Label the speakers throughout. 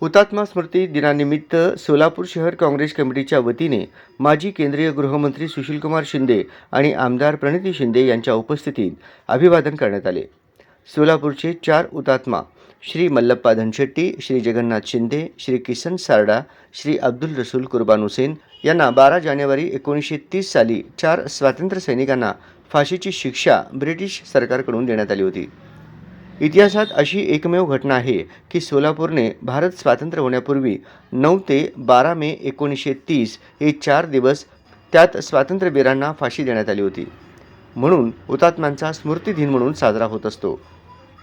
Speaker 1: हुतात्मा स्मृती दिनानिमित्त सोलापूर शहर काँग्रेस कमिटीच्या वतीने माजी केंद्रीय गृहमंत्री सुशीलकुमार शिंदे आणि आमदार प्रणिती शिंदे यांच्या उपस्थितीत अभिवादन करण्यात आले. सोलापूरचे चार हुतात्मा श्री मल्लप्पा धनशेट्टी श्री जगन्नाथ शिंदे श्री किसन सारडा श्री अब्दुल रसूल कुर्बान हुसेन यांना बारा जानेवारी एकोणीसशे तीस साली चार स्वातंत्र्य सैनिकांना फाशीची शिक्षा ब्रिटिश सरकारकडून देण्यात आली होती. इतिहासात अशी एकमेव घटना आहे की सोलापूरने भारत स्वातंत्र्य होण्यापूर्वी नऊ ते बारा मे एकोणीसशे तीस हे चार दिवस त्यात स्वातंत्र्यवीरांना फाशी देण्यात आली होती. म्हणून हुतात्म्यांचा स्मृतिदिन म्हणून साजरा होत असतो.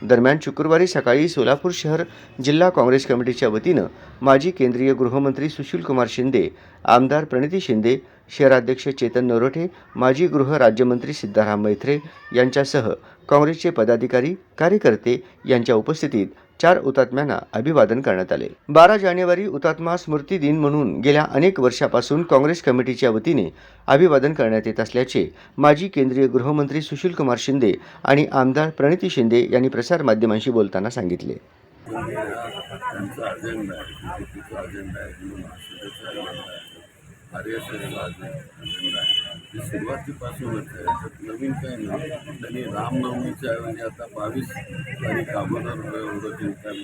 Speaker 1: दरम्यान शुक्रवारी सकाळी सोलापूर शहर जिल्हा काँग्रेस कमिटीच्या वतीनं माजी केंद्रीय गृहमंत्री सुशीलकुमार शिंदे आमदार प्रणिती शिंदे शहराध्यक्ष चेतन नरोठे माजी गृह राज्यमंत्री सिद्धाराम मैत्रे यांच्यासह काँग्रेसचे पदाधिकारी कार्यकर्ते यांच्या उपस्थितीत चार हुतात्म्यांना अभिवादन करण्यात आले. बारा जानेवारी हुतात्मा स्मृती दिन म्हणून गेल्या अनेक वर्षापासून काँग्रेस कमिटीच्या वतीने अभिवादन करण्यात येत असल्याचे माजी केंद्रीय गृहमंत्री सुशीलकुमार शिंदे आणि आमदार प्रणिती शिंदे यांनी प्रसारमाध्यमांशी बोलताना सांगितले.
Speaker 2: त्यांचा अजेंडा सुरुवातीपासूनच आहे. नवीन काय नाही. त्यांनी रामनवमीच्या ऐवजी आता बावीस तारीख अगोदर एवढं रोजी पण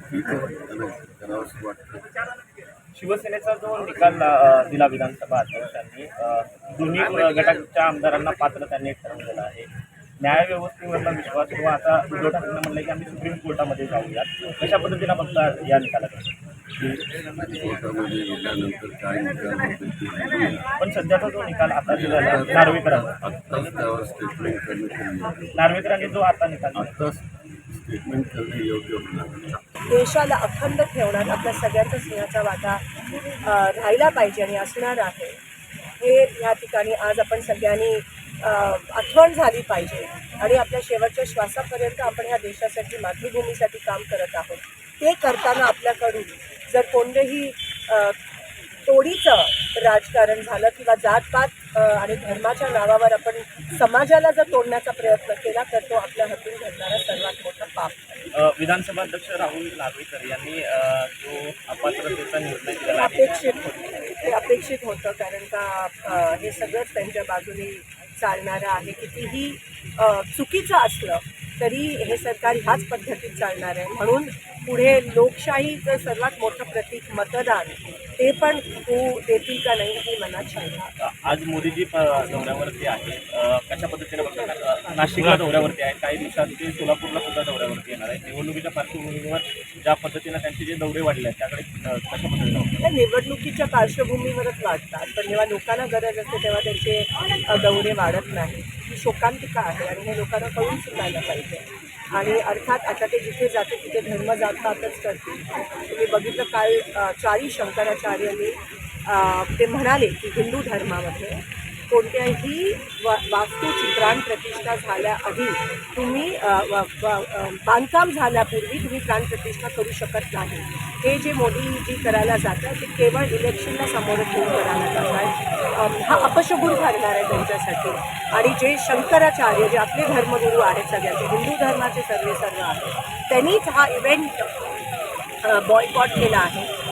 Speaker 2: ठीक आहे त्यांना करावंसं वाटतं.
Speaker 3: शिवसेनेचा जो निकाल दिला विधानसभा अध्यक्षांनी दोन्ही अ, गटाच्या आमदारांना पात्र त्यांनी ठरवलेलं आहे. न्यायव्यवस्थेवरला विश्वास किंवा आता उद्धव ठाकरेंना म्हणलं की आम्ही सुप्रीम कोर्टामध्ये जाऊयात. कशा पद्धतीनं बघता या निकालाकडे?
Speaker 2: कोर्टामध्ये गेल्यानंतर काय निकाल होतील ते बघूया.
Speaker 3: पण सध्याचा जो निकाल आता दिलेला आहे नार्वेकरांचा
Speaker 2: आत्ताच त्यावर स्टेटमेंट करणे तरी योग्य.
Speaker 3: नार्वेकरांनी जो आता निकाल दिला,
Speaker 2: आत्ताच स्टेटमेंट करणे योग्य होणार नाही.
Speaker 4: देशाला अखंड ठेवण्यात आपल्या सगळ्यांचा सिंहाचा वाटा राहिला पाहिजे आणि असणार आहे हे या ठिकाणी आज आपण सगळ्यांनी आठवण झाली पाहिजे आणि आपल्या शेवटच्या श्वासापर्यंत आपण ह्या देशासाठी मातृभूमीसाठी काम करत आहोत ते करताना आपल्याकडून जर कोणतेही तोडीचं राजकारण झालं किंवा जातपात आणि धर्माच्या नावावर आपण समाजाला जर तोडण्याचा प्रयत्न केला तर तो आपल्या हातून घडणारा सर्वात मोठा पाप.
Speaker 3: विधानसभा अध्यक्ष राहुल नार्वेकर यांनी जो अपात्रतेचा निर्णय आहे
Speaker 4: अपेक्षित अपेक्षित होतं कारण का हे सगळंच त्यांच्या बाजूने चालणारं आहे. कितीही चुकीचं असलं तरी हे सरकार ह्याच पद्धतीत चालणार आहे. म्हणून पुढे लोकशाहीचं सर्वात मोठं प्रतीक मतदान ते पण होऊ देतील का नाही ही मनात शंका.
Speaker 3: आज मोदीजी दौऱ्यावरती आहे कशा पद्धतीने बघतात नाशिकला दौऱ्यावरती आहे काही दिवसात ते सोलापूरला सुद्धा दौऱ्यावरती येणार आहे निवडणुकीच्या पार्श्वभूमीवर ज्या पद्धतीने त्यांचे जे दौरे वाढले आहेत त्याकडे कशा पद्धतीने
Speaker 4: निवडणुकीच्या पार्श्वभूमीवरच वाढतात पण जेव्हा लोकांना गरज असते तेव्हा त्यांचे दौरे वाढत नाही ही शोकांतिका आहे आणि हे लोकांना कळून सुटायला पाहिजे. आणि अर्थात आता ते जिथे जाते तिथे धर्म जातातच करतील. तुम्ही बघितलं काल चारी शंकराचार्यांनी ते म्हणाले की हिंदू धर्मामध्ये कोणत्याही व वास्तूची प्राणप्रतिष्ठा झाल्याआधी तुम्ही बांधकाम झाल्यापूर्वी तुम्ही प्राणप्रतिष्ठा करू शकत नाही. हे जे मोदीजी करायला जातं ते केवळ इलेक्शनला सामोरं ठेवून करायला जातं हा अपशगुन ठरणार आहे त्यांच्यासाठी. आणि जे शंकराचार्य जे आपले धर्मगुरू आहेत सगळ्यांचे हिंदू धर्माचे सर्वे सर्व आहेत त्यांनीच हा इव्हेंट बॉयकॉट केला आहे.